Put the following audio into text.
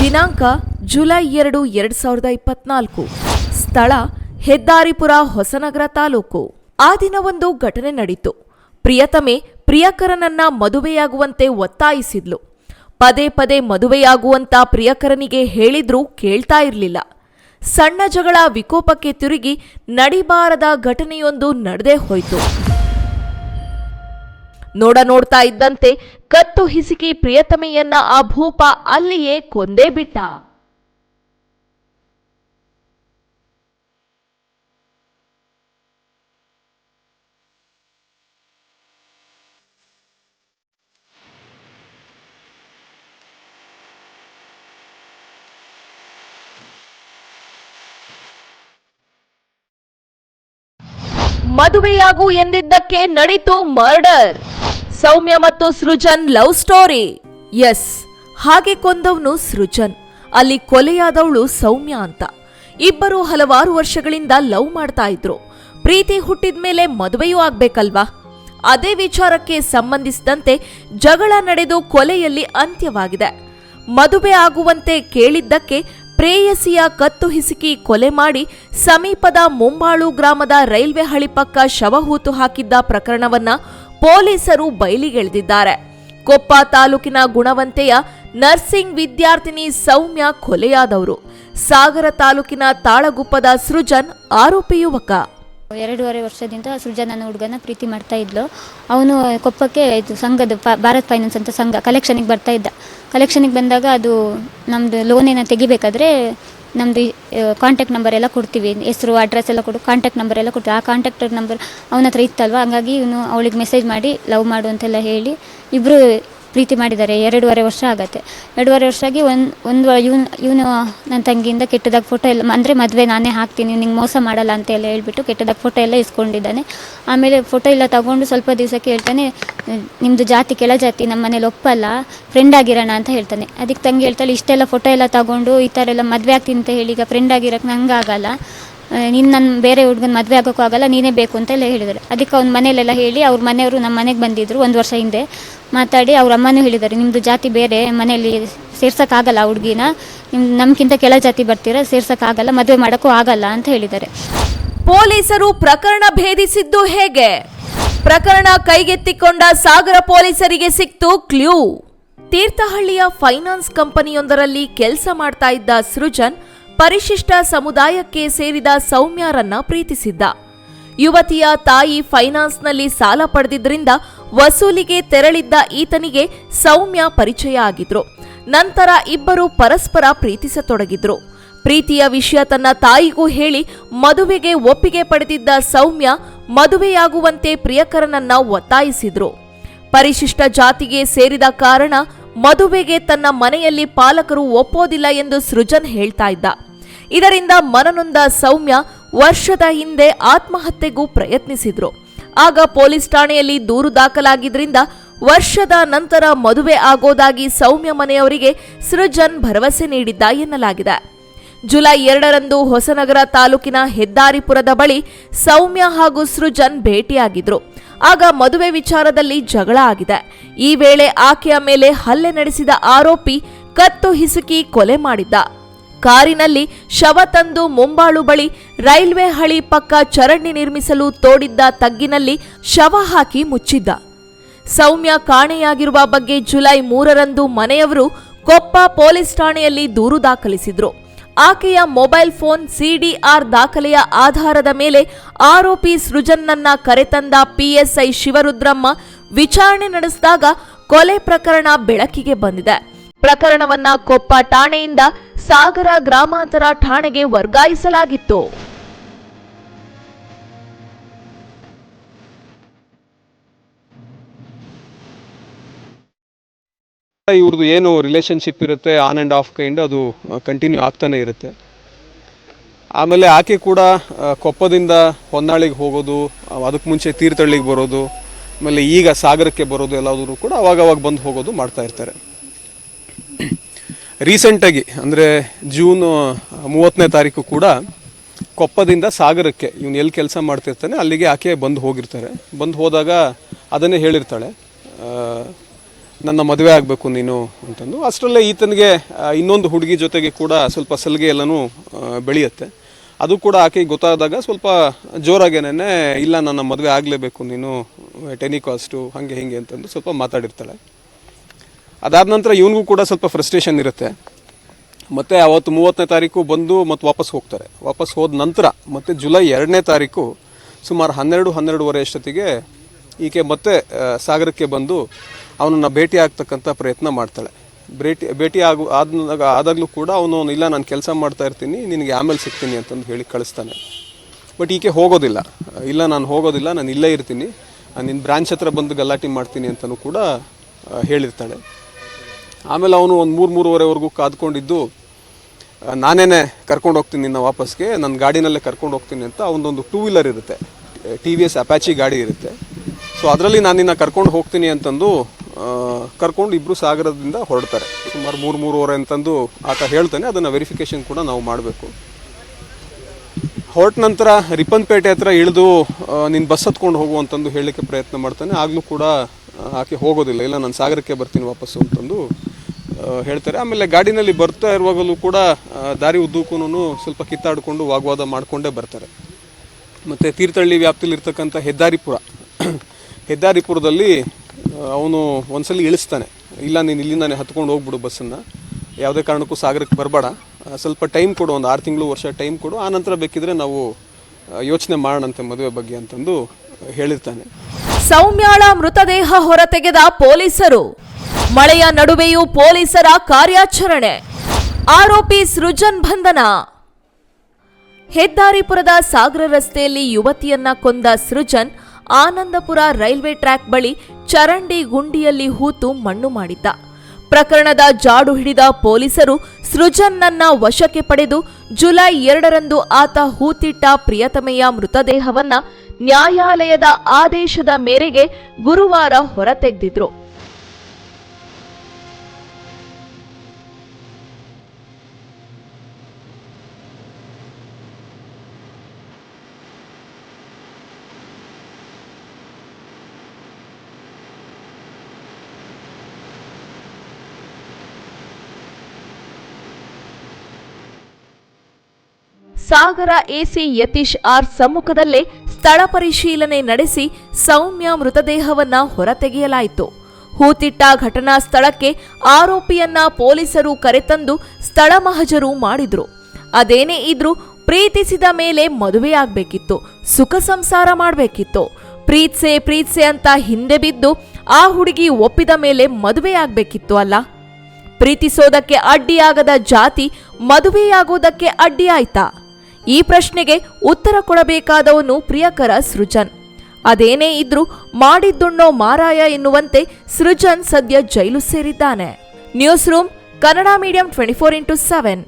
ದಿನಾಂಕ ಜುಲೈ ಎರಡು, ಎರಡ್ ಸಾವಿರದ ಇಪ್ಪತ್ನಾಲ್ಕು. ಸ್ಥಳ ಹೆದ್ದಾರಿಪುರ ಹೊಸನಗರ ತಾಲೂಕು. ಆ ದಿನ ಒಂದು ಘಟನೆ ನಡೀತು. ಪ್ರಿಯತಮೆ ಪ್ರಿಯಕರನನ್ನ ಮದುವೆಯಾಗುವಂತೆ ಒತ್ತಾಯಿಸಿದ್ಲು. ಪದೇ ಪದೇ ಮದುವೆಯಾಗುವಂತ ಪ್ರಿಯಕರನಿಗೆ ಹೇಳಿದ್ರೂ ಕೇಳ್ತಾ ಇರಲಿಲ್ಲ. ಸಣ್ಣ ಜಗಳ ವಿಕೋಪಕ್ಕೆ ತಿರುಗಿ ನಡಿಬಾರದ ಘಟನೆಯೊಂದು ನಡೆದೇ ಹೋಯ್ತು. ನೋಡ ನೋಡ್ತಾ ಇದ್ದಂತೆ ಕತ್ತು ಹಿಸುಕಿ ಪ್ರಿಯತಮೆಯನ್ನ ಆ ಭೂಪ ಅಲ್ಲಿಯೇ ಕೊಂದೇ ಬಿಟ್ಟ. ಮದುವೆಯಾಗು ಎಂದಿದ್ದಕ್ಕೆ ನಡೀತು ಮರ್ಡರ್. ಸೌಮ್ಯ ಮತ್ತು ಸೃಜನ್ ಲವ್ ಸ್ಟೋರಿ. ಎಸ್, ಹಾಗೆ ಕೊಂದವನು ಸೃಜನ್. ಅಲ್ಲಿ ಕೊಲೆಯಾದವಳು ಸೌಮ್ಯ ಅಂತ. ಇಬ್ಬರು ಹಲವಾರು ವರ್ಷಗಳಿಂದ ಲವ್ ಮಾಡ್ತಾ ಇದ್ರು. ಪ್ರೀತಿ ಹುಟ್ಟಿದ ಮೇಲೆ ಮದುವೆಯೂ ಆಗ್ಬೇಕಲ್ವಾ? ಅದೇ ವಿಚಾರಕ್ಕೆ ಸಂಬಂಧಿಸಿದಂತೆ ಜಗಳ ನಡೆದು ಕೊಲೆಯಲ್ಲಿ ಅಂತ್ಯವಾಗಿದೆ. ಮದುವೆ ಆಗುವಂತೆ ಕೇಳಿದ್ದಕ್ಕೆ ಪ್ರೇಯಸಿಯ ಕತ್ತು ಹಿಸುಕಿ ಕೊಲೆ ಮಾಡಿ ಸಮೀಪದ ಮುಂಬಾಳು ಗ್ರಾಮದ ರೈಲ್ವೆ ಹಳಿ ಪಕ್ಕ ಶವ ಹೂತು ಹಾಕಿದ್ದ ಪ್ರಕರಣವನ್ನ ಪೊಲೀಸರು ಬಯಲಿಗೆಳೆದಿದ್ದಾರೆ. ಕೊಪ್ಪ ತಾಲೂಕಿನ ಗುಣವಂತೆಯ ನರ್ಸಿಂಗ್ ವಿದ್ಯಾರ್ಥಿನಿ ಸೌಮ್ಯ ಕೊಲೆಯಾದವರು. ಸಾಗರ ತಾಲೂಕಿನ ತಾಳಗುಪ್ಪದ ಸೃಜನ್ ಆರೋಪಿ ಯುವಕ. ಎರಡೂವರೆ ವರ್ಷದಿಂದ ಸೃಜನ್ ಹುಡುಗನ ಪ್ರೀತಿ ಮಾಡ್ತಾ ಇದ್ಲು. ಅವನು ಕೊಪ್ಪಕ್ಕೆ ಇದು ಸಂಘದ ಪ- ಭಾರತ್ ಫೈನಾನ್ಸ್ ಅಂತ ಸಂಘ ಕಲೆಕ್ಷನಿಗೆ ಬರ್ತಾ ಇದ್ದ. ಕಲೆಕ್ಷನಿಗೆ ಬಂದಾಗ ಅದು ನಮ್ಮದು ಲೋನೇನ ತೆಗಿಬೇಕಾದ್ರೆ ನಮ್ಮದು ಕಾಂಟ್ಯಾಕ್ಟ್ ನಂಬರ್ ಎಲ್ಲ ಕೊಡ್ತೀವಿ. ಹೆಸರು ಅಡ್ರೆಸ್ ಎಲ್ಲ ಕೊಡು ಕಾಂಟ್ಯಾಕ್ಟ್ ನಂಬರ್ ಎಲ್ಲ ಕೊಡ್ತೀವಿ. ಆ ಕಾಂಟ್ಯಾಕ್ಟ್ ನಂಬರ್ ಅವನ ಹತ್ರ ಇತ್ತಲ್ವ? ಹಂಗಾಗಿ ಇವನು ಅವಳಿಗೆ ಮೆಸೇಜ್ ಮಾಡಿ, ಲವ್ ಮಾಡು ಅಂತೆಲ್ಲ ಹೇಳಿ ಇಬ್ಬರು ಪ್ರೀತಿ ಮಾಡಿದ್ದಾರೆ. ಎರಡೂವರೆ ವರ್ಷ ಆಗತ್ತೆ. ಎರಡೂವರೆ ವರ್ಷ ಆಗಿ ಒಂದು ಒಂದು ಇವನು ಇವನು ನನ್ನ ತಂಗಿಯಿಂದ ಕೆಟ್ಟದಾಗ ಫೋಟೋ ಎಲ್ಲ, ಅಂದರೆ ಮದುವೆ ನಾನೇ ಹಾಕ್ತೀನಿ, ನಿಂಗೆ ಮೋಸ ಮಾಡಲ್ಲ ಅಂತ ಎಲ್ಲ ಹೇಳ್ಬಿಟ್ಟು ಕೆಟ್ಟದಾಗ ಫೋಟೋ ಎಲ್ಲ ಇಸ್ಕೊಂಡಿದ್ದಾನೆ. ಆಮೇಲೆ ಫೋಟೋ ಎಲ್ಲ ತಗೊಂಡು ಸ್ವಲ್ಪ ದಿವಸಕ್ಕೆ ಹೇಳ್ತಾನೆ ನಿಮ್ಮದು ಜಾತಿ ಕೆಳ ಜಾತಿ ನಮ್ಮ ಮನೇಲಿ ಒಪ್ಪಲ್ಲ ಫ್ರೆಂಡ್ ಆಗಿರೋಣ ಅಂತ ಹೇಳ್ತಾನೆ. ಅದಕ್ಕೆ ತಂಗಿ ಹೇಳ್ತಾಳೆ, ಇಷ್ಟೆಲ್ಲ ಫೋಟೋ ಎಲ್ಲ ತಗೊಂಡು ಈ ಥರ ಎಲ್ಲ ಮದುವೆ ಆಗ್ತೀನಿ ಅಂತ ಹೇಳಿ, ಈಗ ಫ್ರೆಂಡ್ ಆಗಿರೋಕ್ಕೆ ನಂಗೆ ಆಗಲ್ಲ. ನೀನು ನನ್ನ ಬೇರೆ ಹುಡುಗನ ಮದುವೆ ಆಗೋಕ್ಕೂ ಆಗಲ್ಲ, ನೀನೇ ಬೇಕು ಅಂತೆಲ್ಲ ಹೇಳಿದ್ದಾರೆ. ಅದಕ್ಕೆ ಅವ್ನ ಮನೆಯಲ್ಲೆಲ್ಲ ಹೇಳಿ ಅವ್ರ ಮನೆಯವರು ನಮ್ಮ ಮನೆಗೆ ಬಂದಿದ್ದರು ಒಂದು ವರ್ಷ ಹಿಂದೆ. ಮಾತಾಡಿ ಅವ್ರ ಅಮ್ಮನೂ ಹೇಳಿದ್ದಾರೆ ನಿಮ್ಮದು ಜಾತಿ ಬೇರೆ, ಮನೆಯಲ್ಲಿ ಸೇರ್ಸೋಕ್ಕಾಗಲ್ಲ ಆ ಹುಡುಗಿನ. ನಿಮ್ಮ ನಮ್ಗಿಂತ ಕೆಳ ಜಾತಿ ಬರ್ತೀರಾ ಸೇರ್ಸೋಕ್ಕಾಗಲ್ಲ ಮದುವೆ ಮಾಡೋಕ್ಕೂ ಆಗಲ್ಲ ಅಂತ ಹೇಳಿದ್ದಾರೆ. ಪೊಲೀಸರು ಪ್ರಕರಣ ಭೇದಿಸಿದ್ದು ಹೇಗೆ? ಪ್ರಕರಣ ಕೈಗೆತ್ತಿಕೊಂಡ ಸಾಗರ ಪೊಲೀಸರಿಗೆ ಸಿಕ್ತು ಕ್ಲ್ಯೂ ತೀರ್ಥಹಳ್ಳಿಯ ಫೈನಾನ್ಸ್ ಕಂಪನಿಯೊಂದರಲ್ಲಿ ಕೆಲಸ ಮಾಡ್ತಾ ಇದ್ದ ಸೃಜನ್ ಪರಿಶಿಷ್ಟ ಸಮುದಾಯಕ್ಕೆ ಸೇರಿದ ಸೌಮ್ಯರನ್ನ ಪ್ರೀತಿಸಿದ್ದ. ಯುವತಿಯ ತಾಯಿ ಫೈನಾನ್ಸ್ನಲ್ಲಿ ಸಾಲ ಪಡೆದಿದ್ದರಿಂದ ವಸೂಲಿಗೆ ತೆರಳಿದ್ದ ಈತನಿಗೆ ಸೌಮ್ಯ ಪರಿಚಯ ಆಗಿದ್ರು. ನಂತರ ಇಬ್ಬರು ಪರಸ್ಪರ ಪ್ರೀತಿಸತೊಡಗಿದ್ರು. ಪ್ರೀತಿಯ ವಿಷಯ ತನ್ನ ತಾಯಿಗೂ ಹೇಳಿ ಮದುವೆಗೆ ಒಪ್ಪಿಗೆ ಪಡೆದಿದ್ದ ಸೌಮ್ಯ ಮದುವೆಯಾಗುವಂತೆ ಪ್ರಿಯಕರನನ್ನ ಒತ್ತಾಯಿಸಿದ್ರು. ಪರಿಶಿಷ್ಟ ಜಾತಿಗೆ ಸೇರಿದ ಕಾರಣ ಮದುವೆಗೆ ತನ್ನ ಮನೆಯಲ್ಲಿ ಪಾಲಕರು ಒಪ್ಪೋದಿಲ್ಲ ಎಂದು ಸೃಜನ್ ಹೇಳ್ತಾ ಇದ್ದ. ಇದರಿಂದ ಮನನೊಂದ ಸೌಮ್ಯ ವರ್ಷದ ಹಿಂದೆ ಆತ್ಮಹತ್ಯೆಗೂ ಪ್ರಯತ್ನಿಸಿದ್ರು. ಆಗ ಪೊಲೀಸ್ ಠಾಣೆಯಲ್ಲಿ ದೂರು ದಾಖಲಾಗಿದ್ದರಿಂದ ವರ್ಷದ ನಂತರ ಮದುವೆ ಆಗೋದಾಗಿ ಸೌಮ್ಯ ಮನೆಯವರಿಗೆ ಸೃಜನ್ ಭರವಸೆ ನೀಡಿದ್ದ ಎನ್ನಲಾಗಿದೆ. ಜುಲೈ ಎರಡರಂದು ಹೊಸನಗರ ತಾಲೂಕಿನ ಹೆದ್ದಾರಿಪುರದ ಬಳಿ ಸೌಮ್ಯ ಹಾಗೂ ಸೃಜನ್ ಭೇಟಿಯಾಗಿದ್ರು. ಆಗ ಮದುವೆ ವಿಚಾರದಲ್ಲಿ ಜಗಳ ಆಗಿದೆ. ಈ ವೇಳೆ ಆಕೆಯ ಮೇಲೆ ಹಲ್ಲೆ ನಡೆಸಿದ ಆರೋಪಿ ಕತ್ತು ಹಿಸುಕಿ ಕೊಲೆ ಮಾಡಿದ್ದ. ಕಾರಿನಲ್ಲಿ ಶವ ತಂದು ಮುಂಬಾಳು ಬಳಿ ರೈಲ್ವೆ ಹಳಿ ಪಕ್ಕ ಚರಂಡಿ ನಿರ್ಮಿಸಲು ತೋಡಿದ್ದ ತಗ್ಗಿನಲ್ಲಿ ಶವ ಹಾಕಿ ಮುಚ್ಚಿದ್ದ. ಸೌಮ್ಯ ಕಾಣೆಯಾಗಿರುವ ಬಗ್ಗೆ ಜುಲೈ ಮೂರರಂದು ಮನೆಯವರು ಕೊಪ್ಪ ಪೊಲೀಸ್ ಠಾಣೆಯಲ್ಲಿ ದೂರು ದಾಖಲಿಸಿದ್ರು. ಆಕೆಯ ಮೊಬೈಲ್ ಫೋನ್ ಸಿಡಿಆರ್ ದಾಖಲೆಯ ಆಧಾರದ ಮೇಲೆ ಆರೋಪಿ ಸೃಜನ್ನನ್ನ ಕರೆತಂದ ಪಿಎಸ್ಐ ಶಿವರುದ್ರಮ್ಮ ವಿಚಾರಣೆ ನಡೆಸಿದಾಗ ಕೊಲೆ ಪ್ರಕರಣ ಬೆಳಕಿಗೆ ಬಂದಿದೆ. ಪ್ರಕರಣವನ್ನ ಕೊಪ್ಪ ಠಾಣೆಯಿಂದ ಸಾಗರ ಗ್ರಾಮಾಂತರ ಠಾಣೆಗೆ ವರ್ಗಾಯಿಸಲಾಗಿತ್ತು. ಇವ್ರದ್ದು ಏನು ರಿಲೇಷನ್ಶಿಪ್ ಇರುತ್ತೆ ಆನ್ ಆ್ಯಂಡ್ ಆಫ್ ಕೈಂಡ್ ಅದು ಕಂಟಿನ್ಯೂ ಆಗ್ತಾನೆ ಇರುತ್ತೆ. ಆಮೇಲೆ ಆಕೆ ಕೂಡ ಕೊಪ್ಪದಿಂದ ಹೊನ್ನಾಳಿಗೆ ಹೋಗೋದು ಅದಕ್ಕೆ ಮುಂಚೆ ತೀರ್ಥಹಳ್ಳಿಗೆ ಬರೋದು, ಆಮೇಲೆ ಈಗ ಸಾಗರಕ್ಕೆ ಬರೋದು ಎಲ್ಲದೂ ಕೂಡ ಅವಾಗವಾಗ ಬಂದು ಹೋಗೋದು ಮಾಡ್ತಾ ಇರ್ತಾರೆ. ರೀಸೆಂಟಾಗಿ ಅಂದರೆ ಜೂನ್ ಮೂವತ್ತನೇ ತಾರೀಕು ಕೂಡ ಕೊಪ್ಪದಿಂದ ಸಾಗರಕ್ಕೆ ಇವನು ಎಲ್ಲಿ ಕೆಲಸ ಮಾಡ್ತಿರ್ತಾನೆ, ಅಲ್ಲಿಗೆ ಆಕೆ ಬಂದು ಹೋಗಿರ್ತಾರೆ. ಬಂದು ಹೋದಾಗ ಅದನ್ನೇ ಹೇಳಿರ್ತಾಳೆ ನನ್ನ ಮದುವೆ ಆಗಬೇಕು ನೀನು ಅಂತಂದು. ಅಷ್ಟರಲ್ಲೇ ಈತನಿಗೆ ಇನ್ನೊಂದು ಹುಡುಗಿ ಜೊತೆಗೆ ಕೂಡ ಸ್ವಲ್ಪ ಸಲಿಗೆ ಎಲ್ಲನೂ ಬೆಳೆಯುತ್ತೆ. ಅದು ಕೂಡ ಆಕೆಗೆ ಗೊತ್ತಾದಾಗ ಸ್ವಲ್ಪ ಜೋರಾಗೇನೆ ಇಲ್ಲ, ನನ್ನ ಮದುವೆ ಆಗಲೇಬೇಕು ನೀನು ಟೆನಿ ಕಾಸ್ಟು ಹಾಗೆ ಹೀಗೆ ಅಂತಂದು ಸ್ವಲ್ಪ ಮಾತಾಡಿರ್ತಾಳೆ. ಅದಾದ ನಂತರ ಇವನಿಗೂ ಕೂಡ ಸ್ವಲ್ಪ ಫ್ರಸ್ಟ್ರೇಷನ್ ಇರುತ್ತೆ. ಮತ್ತು ಅವತ್ತು ಮೂವತ್ತನೇ ತಾರೀಕು ಬಂದು ಮತ್ತು ವಾಪಸ್ ಹೋಗ್ತಾರೆ. ವಾಪಸ್ ಹೋದ ನಂತರ ಮತ್ತು ಜುಲೈ ಎರಡನೇ ತಾರೀಕು ಸುಮಾರು ಹನ್ನೆರಡು, ಹನ್ನೆರಡುವರೆ ಅಷ್ಟೊತ್ತಿಗೆ ಈಕೆ ಮತ್ತೆ ಸಾಗರಕ್ಕೆ ಬಂದು ಅವನನ್ನು ಭೇಟಿ ಆಗ್ತಕ್ಕಂಥ ಪ್ರಯತ್ನ ಮಾಡ್ತಾಳೆ. ಭೇಟಿ ಭೇಟಿ ಆಗು ಆದಾಗ ಆದಾಗಲೂ ಕೂಡ ಅವನು, ಇಲ್ಲ ನಾನು ಕೆಲಸ ಮಾಡ್ತಾ ಇರ್ತೀನಿ, ನಿನಗೆ ಆಮೇಲೆ ಸಿಗ್ತೀನಿ ಅಂತಂದು ಹೇಳಿ ಕಳಿಸ್ತಾನೆ. ಬಟ್ ಈಕೆ ಹೋಗೋದಿಲ್ಲ. ಇಲ್ಲ ನಾನು ಹೋಗೋದಿಲ್ಲ, ನಾನು ಇಲ್ಲೇ ಇರ್ತೀನಿ. ನಿನ್ನ ಬ್ರಾಂಚ್ ಹತ್ರ ಬಂದು ಗಲಾಟೆ ಮಾಡ್ತೀನಿ ಅಂತಲೂ ಕೂಡ ಹೇಳಿರ್ತಾಳೆ. ಆಮೇಲೆ ಅವನು ಒಂದು ಮೂರು ಮೂರುವರೆವರೆಗೂ ಕಾದ್ಕೊಂಡಿದ್ದು ನಾನೇನೆ ಕರ್ಕೊಂಡು ಹೋಗ್ತೀನಿ ನಿನ್ನ ವಾಪಸ್ಗೆ ನನ್ನ ಗಾಡಿನಲ್ಲೇ ಕರ್ಕೊಂಡು ಹೋಗ್ತೀನಿ ಅಂತ ಅವನೊಂದು ಟೂ ವೀಲರ್ ಇರುತ್ತೆ. ಟಿ ವಿ ಎಸ್ ಅಪ್ಯಾಚಿ ಗಾಡಿ ಇರುತ್ತೆ. ಸೊ ಅದರಲ್ಲಿ ನಾನು ನಿನ್ನ ಕರ್ಕೊಂಡು ಹೋಗ್ತೀನಿ ಅಂತಂದು ಕರ್ಕೊಂಡು ಇಬ್ಬರು ಸಾಗರದಿಂದ ಹೊರಡ್ತಾರೆ. ಸುಮಾರು ಮೂರು ಮೂರುವರೆ ಅಂತಂದು ಆತ ಹೇಳ್ತಾನೆ, ಅದನ್ನು ವೆರಿಫಿಕೇಷನ್ ಕೂಡ ನಾವು ಮಾಡಬೇಕು. ಹೊರಟ ನಂತರ ರಿಪ್ಪನ್ಪೇಟೆ ಹತ್ರ ಇಳಿದು ನಿನ್ನ ಬಸ್ ಹತ್ಕೊಂಡು ಹೋಗು ಅಂತಂದು ಹೇಳಲಿಕ್ಕೆ ಪ್ರಯತ್ನ ಮಾಡ್ತಾನೆ. ಆಗಲೂ ಕೂಡ ಆಕೆ ಹೋಗೋದಿಲ್ಲ. ಇಲ್ಲ, ನಾನು ಸಾಗರಕ್ಕೆ ಬರ್ತೀನಿ ವಾಪಸ್ಸು ಅಂತಂದು ಹೇಳ್ತಾರೆ. ಆಮೇಲೆ ಗಾಡಿನಲ್ಲಿ ಬರ್ತಾ ಇರುವಾಗಲೂ ಕೂಡ ದಾರಿ ಉದ್ದಕ್ಕೂ ಸ್ವಲ್ಪ ಕಿತ್ತಾಡಿಕೊಂಡು ವಾಗ್ವಾದ ಮಾಡಿಕೊಂಡೇ ಬರ್ತಾರೆ. ಮತ್ತು ತೀರ್ಥಹಳ್ಳಿ ವ್ಯಾಪ್ತಿಲಿರ್ತಕ್ಕಂಥ ಹೆದ್ದಾರಿಪುರ. ಹೆದ್ದಾರಿಪುರದಲ್ಲಿ ಅವನು ಒಂದ್ಸಲಿ ಇಳಿಸ್ತಾನೆ. ಇಲ್ಲ, ನೀನು ಇಲ್ಲಿಂದಾನೆ ಹತ್ಕೊಂಡು ಹೋಗ್ಬಿಡು ಬಸ್ಸನ್ನು. ಯಾವುದೇ ಕಾರಣಕ್ಕೂ ಸಾಗರಕ್ಕೆ ಬರಬೇಡ. ಸ್ವಲ್ಪ ಟೈಮ್ ಕೊಡು, ಒಂದು ಆರು ತಿಂಗಳು ವರ್ಷ ಟೈಮ್ ಕೊಡು. ಆ ನಂತರ ಬೇಕಿದ್ರೆ ನಾವು ಯೋಚನೆ ಮಾಡೋಣಂತೆ ಮದುವೆ ಬಗ್ಗೆ ಅಂತಂದು ಹೇಳಿರ್ತಾನೆ. ಸೌಮ್ಯಾಳ ಮೃತದೇಹ ಹೊರತೆಗೆದ ಪೊಲೀಸರು. ಮಳೆಯ ನಡುವೆಯೂ ಪೊಲೀಸರ ಕಾರ್ಯಾಚರಣೆ. ಆರೋಪಿ ಸೃಜನ್ ಬಂಧನ. ಹೆದ್ದಾರಿಪುರದ ಸಾಗರ ರಸ್ತೆಯಲ್ಲಿ ಯುವತಿಯನ್ನ ಕೊಂದ ಸೃಜನ್ ಆನಂದಪುರ ರೈಲ್ವೆ ಟ್ರ್ಯಾಕ್ ಬಳಿ ಚರಂಡಿ ಗುಂಡಿಯಲ್ಲಿ ಹೂತು ಮಣ್ಣು ಮಾಡಿದ್ದ. ಪ್ರಕರಣದ ಜಾಡು ಹಿಡಿದ ಪೊಲೀಸರು ಸೃಜನ್ನನ್ನ ವಶಕ್ಕೆ ಪಡೆದು ಜುಲೈ ಎರಡರಂದು ಆತ ಹೂತಿಟ್ಟ ಪ್ರಿಯತಮೆಯ ಮೃತದೇಹವನ್ನ ನ್ಯಾಯಾಲಯದ ಆದೇಶದ ಮೇರೆಗೆ ಗುರುವಾರ ಹೊರತೆಗೆದಿದ್ರು. ಸಾಗರ ಎಸಿ ಯತೀಶ್ ಆರ್ ಸಮ್ಮುಖದಲ್ಲೇ ಸ್ಥಳ ಪರಿಶೀಲನೆ ನಡೆಸಿ ಸೌಮ್ಯ ಮೃತದೇಹವನ್ನ ಹೊರತೆಗೆಯಲಾಯಿತು. ಹೂತಿಟ್ಟ ಘಟನಾ ಸ್ಥಳಕ್ಕೆ ಆರೋಪಿಯನ್ನ ಪೊಲೀಸರು ಕರೆತಂದು ಸ್ಥಳ ಮಹಜರು ಮಾಡಿದ್ರು. ಅದೇನೇ ಇದ್ರೂ ಪ್ರೀತಿಸಿದ ಮೇಲೆ ಮದುವೆಯಾಗಬೇಕಿತ್ತು ಸುಖ ಸಂಸಾರ ಮಾಡಬೇಕಿತ್ತು. ಪ್ರೀತ್ಸೆ ಪ್ರೀತ್ಸೆ ಅಂತ ಹಿಂದೆ ಬಿದ್ದು ಆ ಹುಡುಗಿ ಒಪ್ಪಿದ ಮೇಲೆ ಮದುವೆಯಾಗಬೇಕಿತ್ತು ಅಲ್ಲ? ಪ್ರೀತಿಸೋದಕ್ಕೆ ಅಡ್ಡಿಯಾಗದ ಜಾತಿ ಮದುವೆಯಾಗೋದಕ್ಕೆ ಅಡ್ಡಿಯಾಯ್ತಾ? ಈ ಪ್ರಶ್ನೆಗೆ ಉತ್ತರ ಕೊಡಬೇಕಾದವನು ಪ್ರಿಯಕರ ಸೃಜನ್. ಅದೇನೇ ಇದ್ರೂ ಮಾಡಿದ್ದುಣ್ಣೋ ಮಾರಾಯ ಎನ್ನುವಂತೆ ಸೃಜನ್ ಸದ್ಯ ಜೈಲು ಸೇರಿದ್ದಾನೆ. News room, Kannada medium twenty four into seven